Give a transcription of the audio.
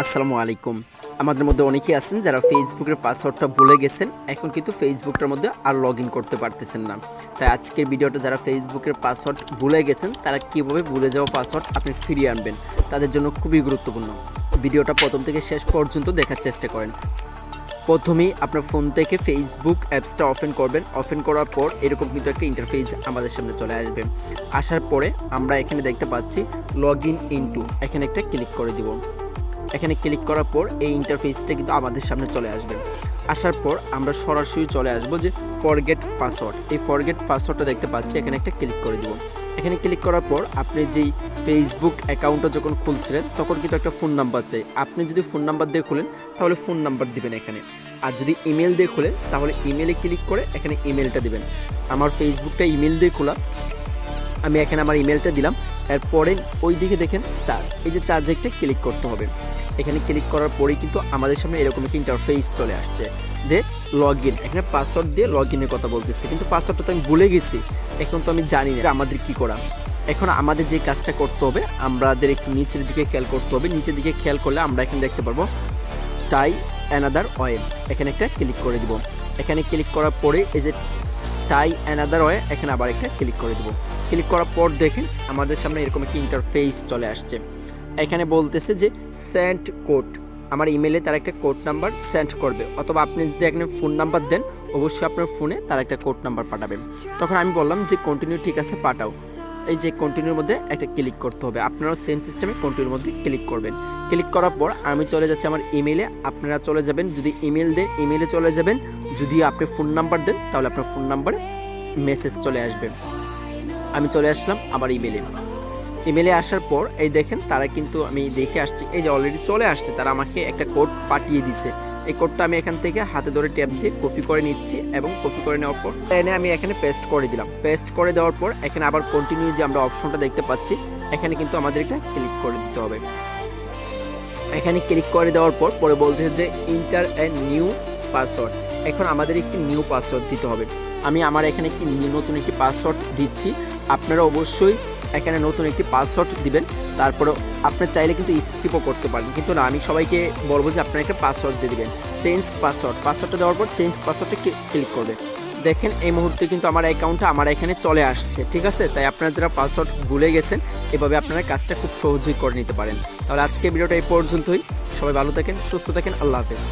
আসসালামু আলাইকুম। আমাদের মধ্যে অনেকেই আছেন যারা ফেসবুকের পাসওয়ার্ডটা ভুলে গেছেন, এখন কিন্তু ফেসবুকটার মধ্যে আর লগ করতে পারতেছেন না। তাই আজকের ভিডিওটা যারা ফেসবুকের পাসওয়ার্ড ভুলে গেছেন, তারা কীভাবে ভুলে যাওয়া পাসওয়ার্ড আপনি ফিরিয়ে আনবেন, তাদের জন্য খুবই গুরুত্বপূর্ণ। ভিডিওটা প্রথম থেকে শেষ পর্যন্ত দেখার চেষ্টা করেন। প্রথমেই আপনার ফোন থেকে ফেসবুক অ্যাপসটা ওপেন করবেন। ওপেন করার পর এরকম কিন্তু একটা ইন্টারফেস আমাদের সামনে চলে আসবে। আসার পরে আমরা এখানে দেখতে পাচ্ছি লগ ইন ইনটু এখানে একটা ক্লিক করে দিব। এখানে ক্লিক করার পর এই ইন্টারফেসটা কিন্তু আমাদের সামনে চলে আসবে। আসার পর আমরা সরাসরি চলে আসব যে ফরগেট পাসওয়ার্ড এই ফরগেট পাসওয়ার্ডটা দেখতে পাচ্ছি, এখানে একটা ক্লিক করে দিব। এখানে ক্লিক করার পর আপনি যেই ফেসবুক অ্যাকাউন্টটা যখন খুলছিলেন, তখন কিন্তু একটা ফোন নাম্বার চাই। আপনি যদি ফোন নাম্বার দিয়ে খুলেন, তাহলে ফোন নাম্বার দিবেন এখানে। আর যদি ইমেল দিয়ে খুলেন, তাহলে ইমেলে ক্লিক করে এখানে ইমেলটা দিবেন। আমার ফেসবুকটা ইমেল দিয়ে খোলা। আমি এখানে আমার ইমেলটা দিলাম। এরপরে ওই দিকে দেখেন চার্জ এই যে চার্জে একটা ক্লিক করতে হবে। এখানে ক্লিক করার পরেই কিন্তু আমাদের সামনে এরকম একটা ইন্টারফেস চলে আসছে যে লগ ইন এখানে পাসওয়ার্ড দিয়ে লগ ইনের কথা বলতেছে। কিন্তু পাসওয়ার্ডটা তো আমি ভুলে গেছি। এখন তো আমি জানি না আমাদের কি করা। এখন আমাদের যে কাজটা করতে হবে, আমাদের একটু নিচের দিকে খেয়াল করতে হবে। নিচের দিকে খেয়াল করলে আমরা এখানে দেখতে পারব টাই অ্যানাদার অয়েল এখানে একটা ক্লিক করে দিব। এখানে ক্লিক করার পরে এই যে টাই অ্যানাদার ওয়ে এখানে আবার একটা ক্লিক করে দেবো। ক্লিক করার পর দেখেন আমাদের সামনে এরকম একটা ইন্টারফেস চলে আসছে। এখানে বলতেছে যে সেন্ড কোড আমার ইমেলে তার একটা কোড নাম্বার সেন্ড করবে। অথবা আপনি যদি এখানে ফোন নাম্বার দেন, অবশ্যই আপনার ফোনে তার একটা কোড নাম্বার পাঠাবেন। তখন আমি বললাম যে কন্টিনিউ ঠিক আছে, পাঠাও। এই যে কন্টিনিউর মধ্যে একটা ক্লিক করতে হবে। আপনারাও সেম সিস্টেমে কন্টিনিউর মধ্যে ক্লিক করবেন। ক্লিক করার পর আমি চলে যাচ্ছি আমার ইমেলে আপনারা চলে যাবেন, যদি ইমেল দেন ইমেলে চলে যাবেন। যদি আপনি ফোন নাম্বার দেন, তাহলে আপনার ফোন নাম্বারে মেসেজ চলে আসবে। আমি চলে আসলাম আবার ইমেলে ইমেলে আসার পর, এই দেখেন, তারা কিন্তু আমি দেখে আসছি। এই যে অলরেডি চলে আসছে, তারা আমাকে একটা কোড পাঠিয়ে দিছে। এই কোডটা আমি এখান থেকে হাতে ধরে ট্যাপ দিয়ে কপি করে নিচ্ছি এবং কপি করে নেওয়ার পর এনে আমি এখানে পেস্ট করে দিলাম। পেস্ট করে দেওয়ার পর এখানে আবার কন্টিনিউ যে আমরা অপশনটা দেখতে পাচ্ছি, এখানে কিন্তু আমাদের এটা ক্লিক করে দিতে হবে। এখানে ক্লিক করে দেওয়ার পর পরে বলতেছে যে ইন্টার এ নিউ পাসওয়ার্ড এখন আমাদের একটি নিউ পাসওয়ার্ড দিতে হবে। আমি আমার এখানে একটি নতুন একটি পাসওয়ার্ড দিচ্ছি। আপনারা অবশ্যই এখানে নতুন একটি পাসওয়ার্ড দিবেন। তারপরে আপনি চাইলে কিন্তু স্কিপও করতে পারেন। কিন্তু না, আমি সবাইকে বলব যে আপনার একটা পাসওয়ার্ড দিয়ে দিবেন। চেঞ্জ পাসওয়ার্ড পাসওয়ার্ডটা দেওয়ার পর চেঞ্জ পাসওয়ার্ডে ক্লিক করবেন। দেখেন, এই মুহূর্তে কিন্তু আমার অ্যাকাউন্টটা আমার এখানে চলে আসছে, ঠিক আছে? তাই আপনারা যারা পাসওয়ার্ড ভুলে গেছেন, এভাবে আপনারা কাজটা খুব সহজেই করে নিতে পারেন। তাহলে আজকে ভিডিওটা এই পর্যন্তই। সবাই ভালো থাকেন, সুস্থ থাকেন, আল্লাহ হাফেজ।